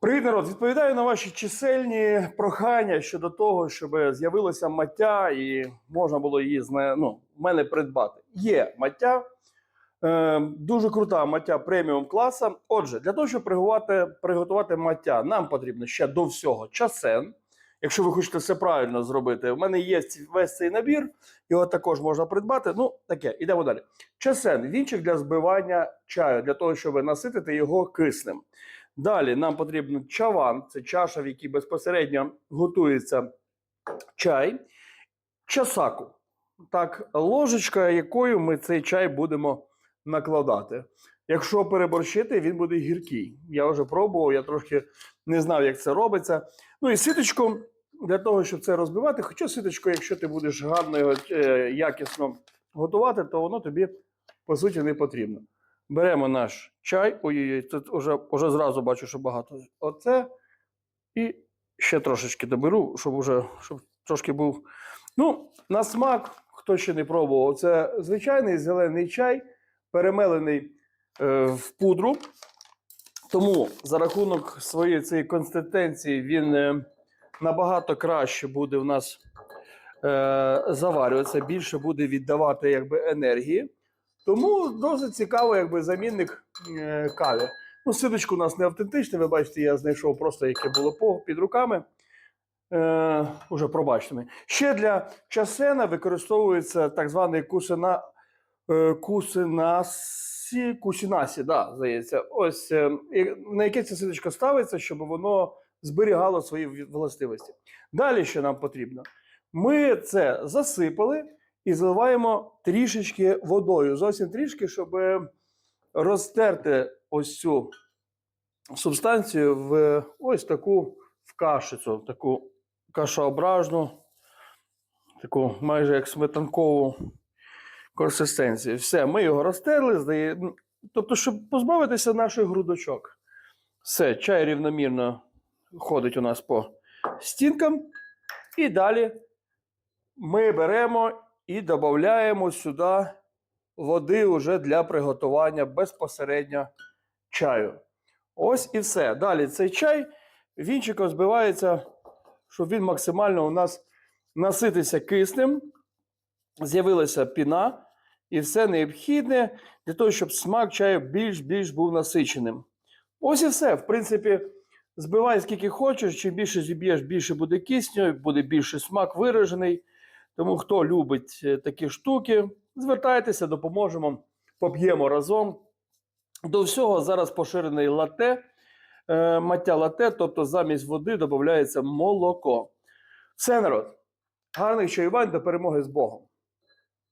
Привіт, народ! Відповідаю на ваші чисельні прохання щодо того, щоб з'явилася маття і можна було її зна- ну, мене придбати. Є маття, е, дуже крута маття преміум класа. Отже, для того, щоб приготувати, приготувати маття, нам потрібно ще до всього часен. Якщо ви хочете все правильно зробити, в мене є весь цей набір, його також можна придбати. Ну, таке, ідемо далі. Часен вінчик для збивання чаю, для того, щоб наситити його киснем. Далі нам потрібен чаван, це чаша, в якій безпосередньо готується чай, часаку. Так, ложечка, якою ми цей чай будемо накладати. Якщо переборщити, він буде гіркий. Я вже пробував, я трошки не знав, як це робиться. Ну і ситочку для того, щоб це розбивати. Хоча ситочку, якщо ти будеш гарно його е, якісно готувати, то воно тобі по суті не потрібно. Беремо наш чай. Ой-ой-ой, тут вже, вже зразу бачу, що багато. Оце. І ще трошечки доберу, щоб уже щоб трошки був. Ну, на смак, хто ще не пробував, це звичайний зелений чай, перемелений е, в пудру. Тому за рахунок своєї цієї консистенції він е, набагато краще буде в нас е, заварюватися, більше буде віддавати якби, енергії. Тому досить цікаво, якби замінник е, каві. Ну, ситочку у нас не автентичне, ви бачите, я знайшов просто яке було по, під руками. Е, уже пробачте. Ще для часена використовується так званий кусина, е, кусинасі, кусінасі, да, здається. Ось е, на яке ця ситочка ставиться, щоб воно зберігало свої властивості. Далі що нам потрібно? Ми це засипали і заливаємо трішечки водою. Зовсім трішки, щоб розтерти ось цю субстанцію в ось таку в кашицю, таку кашоображну, таку майже як сметанкову консистенцію. Все, ми його розтерли, тобто, щоб позбавитися наших грудочок. Все, чай рівномірно ходить у нас по стінкам. І далі ми беремо і додаємо сюди води вже для приготування безпосередньо чаю. Ось і все. Далі цей чай вінчиком збивається, щоб він максимально у нас наситився киснем, з'явилася піна і все необхідне для того, щоб смак чаю більш-більш був насиченим. Ось і все. В принципі, збивай скільки хочеш, чим більше зіб'єш, більше буде кисню, буде більше смак виражений. Тому хто любить е, такі штуки, звертайтеся, допоможемо, поп'ємо разом. До всього зараз поширений лате, е, маття лате, тобто замість води додається молоко. Все, народ. Гарних чаювань до перемоги з Богом.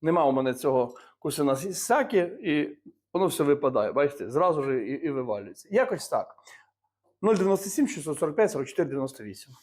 Нема у мене цього кусина сакі, і воно все випадає. Бачите, зразу ж і, і вивалюється. Якось так. 097 645 44 98.